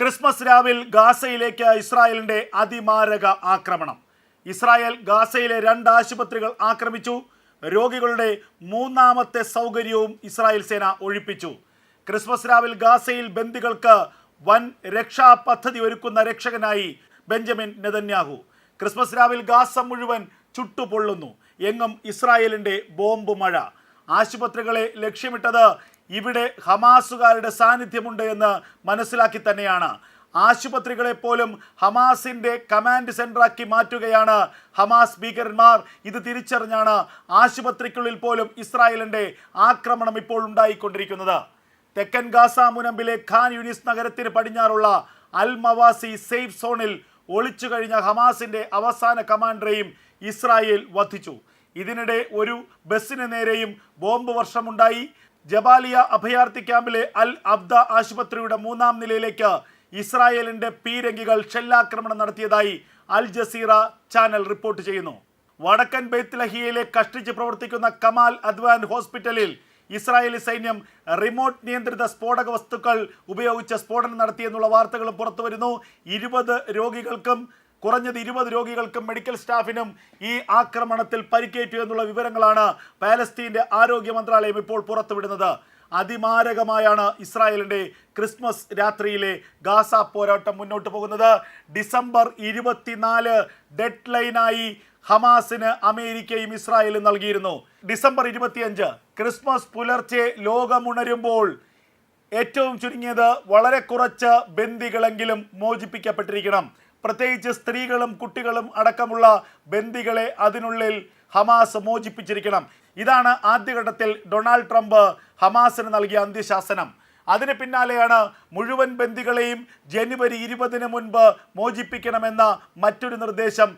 Christmas രാവിൽ ഗാസയിലേക്ക് ഇസ്രായേലിന്റെ അതിമാരക ആക്രമണം. ഇസ്രായേൽ ഗാസയിലെ രണ്ട് ആശുപത്രികൾ ആക്രമിച്ചു. രോഗികളുടെ മൂന്നാമത്തെ സൗകര്യവും ഇസ്രായേൽ സേന ഒഴിപ്പിച്ചു. ക്രിസ്മസ് രാവിൽ ഗാസയിൽ ബന്ദികൾക്ക് വൻ രക്ഷാ പദ്ധതി ഒരുക്കുന്ന രക്ഷകനായി ബെഞ്ചമിൻ നെതന്യാഹു. ക്രിസ്മസ് രാവിൽ ഗാസ മുഴുവൻ ചുട്ടുപൊള്ളുന്നു. എങ്ങും ഇസ്രായേലിന്റെ ബോംബ് മഴ. ആശുപത്രികളെ ലക്ഷ്യമിട്ടത് ഇവിടെ ഹമാസുകാരുടെ സാന്നിധ്യമുണ്ട് എന്ന് മനസ്സിലാക്കി തന്നെയാണ്. ആശുപത്രികളെ പോലും ഹമാസിന്റെ കമാൻഡ് സെന്ററാക്കി മാറ്റുകയാണ് ഹമാസ് ഭീകരന്മാർ. ഇത് തിരിച്ചറിഞ്ഞാണ് ആശുപത്രിക്കുള്ളിൽ പോലും ഇസ്രായേലിന്റെ ആക്രമണം ഇപ്പോൾ ഉണ്ടായിക്കൊണ്ടിരിക്കുന്നത്. തെക്കൻ ഗാസ മുനമ്പിലെ ഖാൻ യൂനിസ് നഗരത്തിന് പടിഞ്ഞാറുള്ള അൽ മവാസി സേഫ് സോണിൽ ഒളിച്ചു കഴിഞ്ഞ ഹമാസിന്റെ അവസാന കമാൻഡറെയും ഇസ്രായേൽ വധിച്ചു. ഇതിനിടെ ഒരു ബസ്സിന് നേരെയും ബോംബ് വർഷമുണ്ടായി. ജബാലിയ അഭയാർത്ഥി ക്യാമ്പിലെ അൽ അബ്ദ ആശുപത്രിയുടെ മൂന്നാം നിലയിലേക്ക് ഇസ്രായേലിന്റെ പീരങ്കികൾ ഷെല്ലാക്രമണം നടത്തിയതായി അൽ ജസീറ ചാനൽ റിപ്പോർട്ട് ചെയ്യുന്നു. വടക്കൻ ബെയ്ത്ലഹിയയിലെ കഷ്ടിച്ച് പ്രവർത്തിക്കുന്ന കമാൽ അദ്വാൻ ഹോസ്പിറ്റലിൽ ഇസ്രായേലി സൈന്യം റിമോട്ട് നിയന്ത്രിത സ്ഫോടക വസ്തുക്കൾ ഉപയോഗിച്ച് സ്ഫോടനം നടത്തിയെന്നുള്ള വാർത്തകൾ പുറത്തുവരുന്നു. ഇരുപത് രോഗികൾക്കും കുറഞ്ഞത് ഇരുപത് രോഗികൾക്കും മെഡിക്കൽ സ്റ്റാഫിനും ഈ ആക്രമണത്തിൽ പരിക്കേറ്റു എന്നുള്ള വിവരങ്ങളാണ് പാലസ്തീന്റെ ആരോഗ്യ മന്ത്രാലയം ഇപ്പോൾ പുറത്തുവിടുന്നത്. അതിമാരകമായാണ് ഇസ്രായേലിന്റെ ക്രിസ്മസ് രാത്രിയിലെ ഗാസ പോരാട്ടം മുന്നോട്ട് പോകുന്നത്. ഡിസംബർ ഇരുപത്തിനാല് ഡെഡ് ലൈനായി ഹമാസിന് അമേരിക്കയും ഇസ്രായേലും നൽകിയിരുന്നു. ഡിസംബർ ഇരുപത്തിയഞ്ച് ക്രിസ്മസ് പുലർച്ചെ ലോകമുണരുമ്പോൾ ഏറ്റവും ചുരുങ്ങിയത് വളരെ കുറച്ച് ബന്ദികളെങ്കിലും മോചിപ്പിക്കപ്പെട്ടിരിക്കണം. പ്രത്യേകിച്ച് സ്ത്രീകളും കുട്ടികളും അടക്കമുള്ള ബന്ദികളെ അതിനുള്ളിൽ ഹമാസ് മോചിപ്പിച്ചിരിക്കണം. ഇതാണ് ആദ്യഘട്ടത്തിൽ ഡൊണാൾഡ് ട്രംപ് ഹമാസിന് നൽകിയ അന്ത്യശാസനം. അതിന് പിന്നാലെയാണ് മുഴുവൻ ബന്ദികളെയും ജനുവരി ഇരുപതിന് മുൻപ് മോചിപ്പിക്കണമെന്ന മറ്റൊരു നിർദ്ദേശം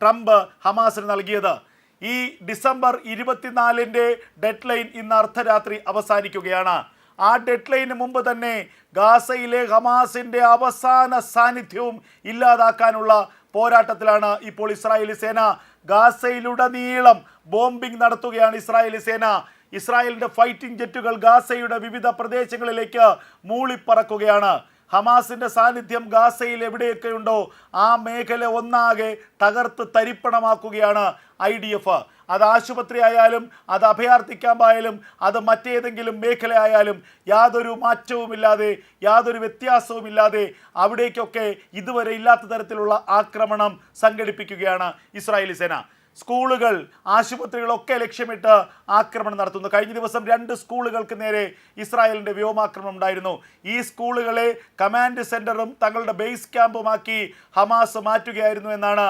ട്രംപ് ഹമാസിന് നൽകിയത്. ഈ ഡിസംബർ ഇരുപത്തിനാലിന്റെ ഡെഡ് ലൈൻ ഇന്ന് അർദ്ധരാത്രി അവസാനിക്കുകയാണ്. ആ ഡെഡ് ലൈന് മുമ്പ് തന്നെ ഗാസയിലെ ഹമാസിന്റെ അവസാന സാന്നിധ്യവും ഇല്ലാതാക്കാനുള്ള പോരാട്ടത്തിലാണ് ഇപ്പോൾ ഇസ്രായേലി സേന. ഗാസയിലുടനീളം ബോംബിംഗ് നടത്തുകയാണ് ഇസ്രായേലി സേന. ഇസ്രായേലിന്റെ ഫൈറ്റിംഗ് ജെറ്റുകൾ ഗാസയുടെ വിവിധ പ്രദേശങ്ങളിലേക്ക് മൂളിപ്പറക്കുകയാണ്. ഹമാസിന്റെ സാന്നിധ്യം ഗാസയിൽ എവിടെയൊക്കെ ഉണ്ടോ ആ മേഖല ഒന്നാകെ തകർത്ത് തരിപ്പണമാക്കുകയാണ് ഐ ഡി എഫ്. അത് ആശുപത്രി ആയാലും അത് അഭയാർത്ഥി ക്യാമ്പായാലും അത് മറ്റേതെങ്കിലും മേഖലയായാലും യാതൊരു മാറ്റവുമില്ലാതെ യാതൊരു വ്യത്യാസവുമില്ലാതെ അവിടേക്കൊക്കെ ഇതുവരെ ഇല്ലാത്ത തരത്തിലുള്ള ആക്രമണം സംഘടിപ്പിക്കുകയാണ് ഇസ്രായേലി സേന. സ്കൂളുകൾ ആശുപത്രികളൊക്കെ ലക്ഷ്യമിട്ട് ആക്രമണം നടത്തുന്നു. കഴിഞ്ഞ ദിവസം രണ്ട് സ്കൂളുകൾക്ക് നേരെ ഇസ്രായേലിന്റെ വ്യോമാക്രമണം ഉണ്ടായിരുന്നു. ഈ സ്കൂളുകളെ കമാൻഡ് സെന്ററും തങ്ങളുടെ ബേസ് ക്യാമ്പുമാക്കി ഹമാസ് മാറ്റുകയായിരുന്നു എന്നാണ്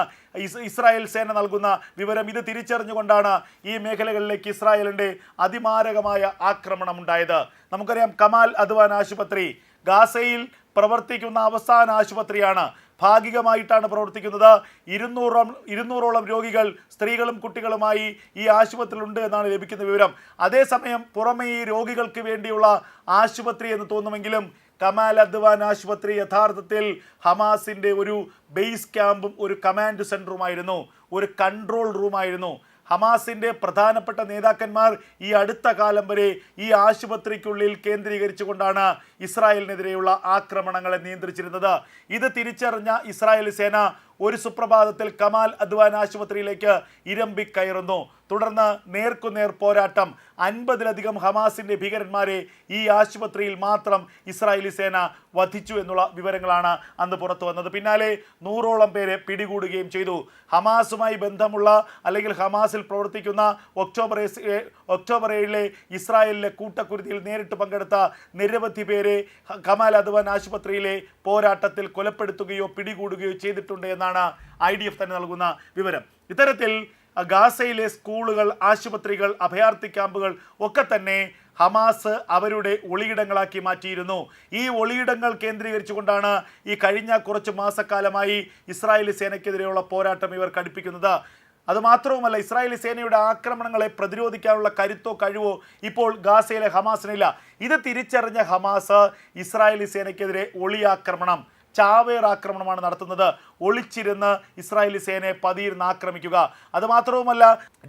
ഇസ്രായേൽ സേന നൽകുന്ന വിവരം. ഇത് തിരിച്ചറിഞ്ഞുകൊണ്ടാണ് ഈ മേഖലകളിലേക്ക് ഇസ്രായേലിന്റെ അതിമാരകമായ ആക്രമണം ഉണ്ടായത്. നമുക്കറിയാം കമാൽ അദ്വാൻ ആശുപത്രി ഗാസയിൽ പ്രവർത്തിക്കുന്ന അവസാന ആശുപത്രിയാണ്. ഭാഗികമായിട്ടാണ് പ്രവർത്തിക്കുന്നത്. ഇരുന്നൂറോളം ഇരുന്നൂറോളം രോഗികൾ സ്ത്രീകളും കുട്ടികളുമായി ഈ ആശുപത്രിയിലുണ്ട് എന്നാണ് ലഭിക്കുന്ന വിവരം. അതേസമയം പുറമെ ഈ രോഗികൾക്ക് വേണ്ടിയുള്ള ആശുപത്രി എന്ന് തോന്നുമെങ്കിലും കമാൽ അദ്വാൻ ആശുപത്രി യഥാർത്ഥത്തിൽ ഹമാസിന്റെ ഒരു ബേസ് ക്യാമ്പും ഒരു കമാൻഡ് സെന്ററുമായിരുന്നു ഒരു കൺട്രോൾ റൂമായിരുന്നു. ഹമാസിന്റെ പ്രധാനപ്പെട്ട നേതാക്കന്മാർ ഈ അടുത്ത കാലം വരെ ഈ ആശുപത്രിക്കുള്ളിൽ കേന്ദ്രീകരിച്ചുകൊണ്ടാണ് ഇസ്രായേലിനെതിരെയുള്ള ആക്രമണങ്ങളെ നിയന്ത്രിച്ചിരുന്നത്. ഇത് തിരിച്ചറിഞ്ഞ ഇസ്രായേൽ സേന ഒരു സുപ്രഭാതത്തിൽ കമാൽ അദ്വാൻ ആശുപത്രിയിലേക്ക് ഇരമ്പി കയറുന്നു. തുടർന്ന് നേർക്കുനേർ പോരാട്ടം. അൻപതിലധികം ഹമാസിന്റെ ഭീകരന്മാരെ ഈ ആശുപത്രിയിൽ മാത്രം ഇസ്രായേലി സേന വധിച്ചു എന്നുള്ള വിവരങ്ങളാണ് അന്ന് പുറത്തു വന്നത്. പിന്നാലെ നൂറോളം പേരെ പിടികൂടുകയും ചെയ്തു. ഹമാസുമായി ബന്ധമുള്ള അല്ലെങ്കിൽ ഹമാസിൽ പ്രവർത്തിക്കുന്ന ഒക്ടോബർ ഒക്ടോബർ ഏഴിലെ ഇസ്രായേലിലെ കൂട്ടക്കുരുതിയിൽ നേരിട്ട് പങ്കെടുത്ത നിരവധി പേരെ കമാൽ അദ്വാൻ ആശുപത്രിയിലെ പോരാട്ടത്തിൽ കൊലപ്പെടുത്തുകയോ പിടികൂടുകയോ ചെയ്തിട്ടുണ്ട് എന്നാണ് ഐ ഡി എഫ് തന്നെ നൽകുന്ന വിവരം. ഇത്തരത്തിൽ ഗാസയിലെ സ്കൂളുകൾ ആശുപത്രികൾ അഭയാർത്ഥി ക്യാമ്പുകൾ ഒക്കെ തന്നെ ഹമാസ് അവരുടെ ഒളിയിടങ്ങളാക്കി മാറ്റിയിരുന്നു. ഈ ഒളിയിടങ്ങൾ കേന്ദ്രീകരിച്ചുകൊണ്ടാണ് ഈ കഴിഞ്ഞ കുറച്ച് മാസക്കാലമായി ഇസ്രായേലി സേനയ്ക്കെതിരെയുള്ള പോരാട്ടം ഇവർ കടുപ്പിക്കുന്നത്. അതുമാത്രവുമല്ല ഇസ്രായേലി സേനയുടെ ആക്രമണങ്ങളെ പ്രതിരോധിക്കാനുള്ള കരുത്തോ കഴിവോ ഇപ്പോൾ ഗാസയിലെ ഹമാസിനില്ല. ഇത് തിരിച്ചറിഞ്ഞ ഹമാസ് ഇസ്രായേലി സേനയ്ക്കെതിരെ ഒളിയാക്രമണം ചാവേർ ആക്രമണമാണ് നടത്തുന്നത്. ഒളിച്ചിരുന്ന് ഇസ്രായേലി സേനയെ പതിയിരുന്ന് ആക്രമിക്കുക. അതുമാത്രവുമല്ല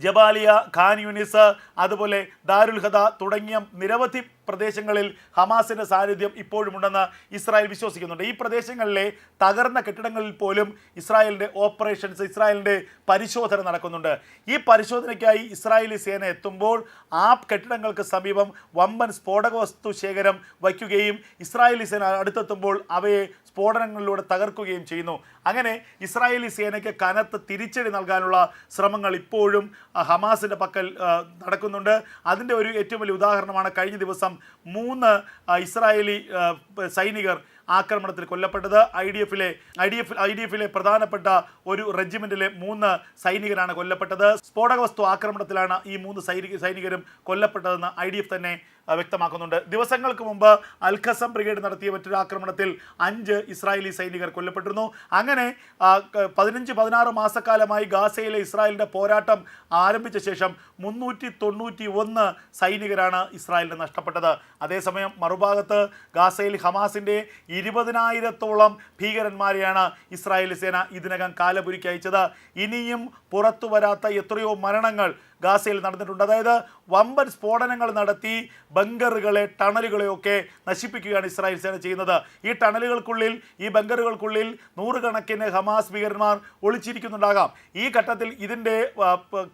ജബാലിയ ഖാൻ യൂനിസ് അതുപോലെ ദാരുൽ ഹദ തുടങ്ങിയ നിരവധി പ്രദേശങ്ങളിൽ ഹമാസിന്റെ സാന്നിധ്യം ഇപ്പോഴുമുണ്ടെന്ന് ഇസ്രായേൽ വിശ്വസിക്കുന്നുണ്ട്. ഈ പ്രദേശങ്ങളിലെ തകർന്ന കെട്ടിടങ്ങളിൽ പോലും ഇസ്രായേലിന്റെ ഓപ്പറേഷൻസ് ഇസ്രായേലിന്റെ പരിശോധന നടക്കുന്നുണ്ട്. ഈ പരിശോധനയ്ക്കായി ഇസ്രായേലി സേന എത്തുമ്പോൾ ആ കെട്ടിടങ്ങൾക്ക് സമീപം വമ്പൻ സ്ഫോടക വസ്തു ശേഖരം വയ്ക്കുകയും ഇസ്രായേലി സേന അടുത്തെത്തുമ്പോൾ അവയെ സ്ഫോടനങ്ങളിലൂടെ തകർക്കുകയും ചെയ്യുന്നു. അങ്ങനെ ഇസ്രായേലി സേനയ്ക്ക് കനത്ത് തിരിച്ചടി നൽകാനുള്ള ശ്രമങ്ങൾ ഇപ്പോഴും ഹമാസിന്റെ പക്കൽ നടക്കുന്നുണ്ട്. അതിന്റെ ഒരു ഏറ്റവും വലിയ ഉദാഹരണമാണ് കഴിഞ്ഞ ദിവസം മൂന്ന് ഇസ്രായേലി സൈനികർ ആക്രമണത്തിൽ കൊല്ലപ്പെട്ടത്. ഐ ഡി എഫിലെ I D F I D എഫിലെ പ്രധാനപ്പെട്ട ഒരു റെജിമെന്റിലെ മൂന്ന് സൈനികരാണ് കൊല്ലപ്പെട്ടത്. സ്ഫോടക വസ്തു ആക്രമണത്തിലാണ് ഈ മൂന്ന് സൈനിക സൈനികരും കൊല്ലപ്പെട്ടതെന്ന് ഐ ഡി എഫ് തന്നെ വ്യക്തമാക്കുന്നുണ്ട്. ദിവസങ്ങൾക്ക് മുമ്പ് അൽഖസം ബ്രിഗേഡ് നടത്തിയ മറ്റൊരു ആക്രമണത്തിൽ അഞ്ച് ഇസ്രായേലി സൈനികർ കൊല്ലപ്പെട്ടിരുന്നു. അങ്ങനെ പതിനഞ്ച് പതിനാറ് മാസക്കാലമായി ഗാസയിലെ ഇസ്രായേലിന്റെ പോരാട്ടം ആരംഭിച്ച ശേഷം മുന്നൂറ്റി തൊണ്ണൂറ്റി ഒന്ന് സൈനികരാണ് ഇസ്രായേലിന് നഷ്ടപ്പെട്ടത്. അതേസമയം മറുഭാഗത്ത് ഗാസയിൽ ഹമാസിന്റെ ഇരുപതിനായിരത്തോളം ഭീകരന്മാരെയാണ് ഇസ്രായേലി സേന ഇതിനകം കാലപുരിക്ക് അയച്ചത്. ഇനിയും പുറത്തു വരാത്ത എത്രയോ മരണങ്ങൾ ഗാസയിൽ നടന്നിട്ടുണ്ട്. അതായത് വമ്പൻ സ്ഫോടനങ്ങൾ നടത്തി ബങ്കറുകളെ ടണലുകളെ ഒക്കെ നശിപ്പിക്കുകയാണ് ഇസ്രായേൽ സേന ചെയ്യുന്നത്. ഈ ടണലുകൾക്കുള്ളിൽ ഈ ബങ്കറുകൾക്കുള്ളിൽ നൂറുകണക്കിന് ഹമാസ് ഭീകരന്മാർ ഒളിച്ചിരിക്കുന്നുണ്ടാകാം. ഈ ഘട്ടത്തിൽ ഇതിന്റെ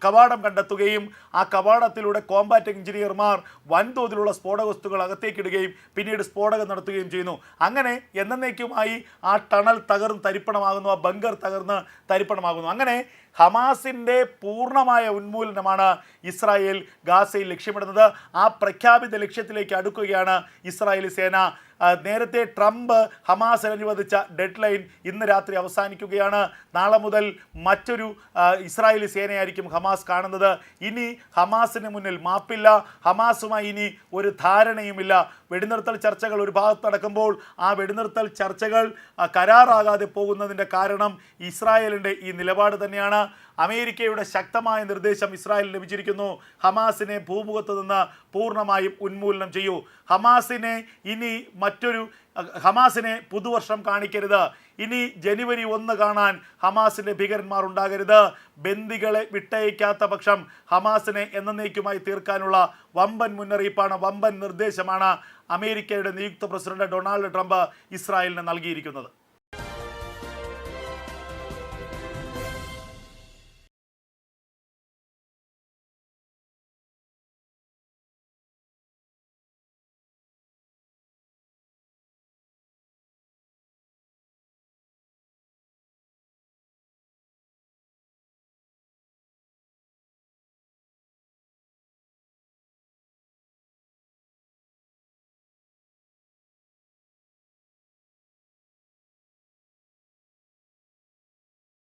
കവാടം കണ്ടെത്തുകയും ആ കവാടത്തിലൂടെ കോമ്പാറ്റ് എഞ്ചിനീയർമാർ വൻതോതിലുള്ള സ്ഫോടക വസ്തുക്കൾ അകത്തേക്കിടുകയും പിന്നീട് സ്ഫോടകം നടത്തുകയും ചെയ്യുന്നു. അങ്ങനെ എന്നേക്കുമായി ആ ടണൽ തകർന്ന് തരിപ്പണമാകുന്നു ആ ബങ്കർ തകർന്ന് തരിപ്പണമാകുന്നു. അങ്ങനെ ഹമാസിന്റെ പൂർണമായ ഉന്മൂലനമാണ് ഇസ്രായേൽ ഗാസയിൽ ലക്ഷ്യമിടുന്നത്. ആ പ്രഖ്യാപിത ലക്ഷ്യത്തിലേക്ക് അടുക്കുകയാണ് ഇസ്രായേലി സേന. നേരത്തെ ട്രംപ് ഹമാസ് അനുവദിച്ച ഡെഡ് ലൈൻ ഇന്ന് രാത്രി അവസാനിക്കുകയാണ്. നാളെ മുതൽ മറ്റൊരു ഇസ്രായേലി സേനയായിരിക്കും ഹമാസ് കാണുന്നത്. ഇനി ഹമാസിന് മുന്നിൽ മാപ്പില്ല. ഹമാസുമായി ഇനി ഒരു ധാരണയുമില്ല. വെടിനിർത്തൽ ചർച്ചകൾ ഒരു ഭാഗത്ത് നടക്കുമ്പോൾ ആ വെടിനിർത്തൽ ചർച്ചകൾ കരാറാകാതെ പോകുന്നതിന്റെ കാരണം ഇസ്രായേലിന്റെ ഈ നിലപാട് തന്നെയാണ്. അമേരിക്കയുടെ ശക്തമായ നിർദ്ദേശം ഇസ്രായേൽ ലഭിച്ചിരിക്കുന്നു. ഹമാസിനെ ഭൂമുഖത്ത് നിന്ന് പൂർണമായും ഉന്മൂലനം ചെയ്യൂ. ഹമാസിനെ ഇനി മറ്റൊരു ഹമാസിനെ പുതുവർഷം കാണിക്കരുത്. ഇനി ജനുവരി ഒന്ന് കാണാൻ ഹമാസിന്റെ ഭീകരന്മാർ ഉണ്ടാകരുത് ബന്ദികളെ വിട്ടയക്കാത്ത പക്ഷം ഹമാസിനെ എന്നേക്കുമായി തീർക്കാനുള്ള വമ്പൻ മുന്നറിയിപ്പാണ് വമ്പൻ നിർദ്ദേശമാണ് അമേരിക്കയുടെ നിയുക്ത പ്രസിഡന്റ് ഡൊണാൾഡ് ട്രംപ് ഇസ്രായേലിന് നൽകിയിരിക്കുന്നത്.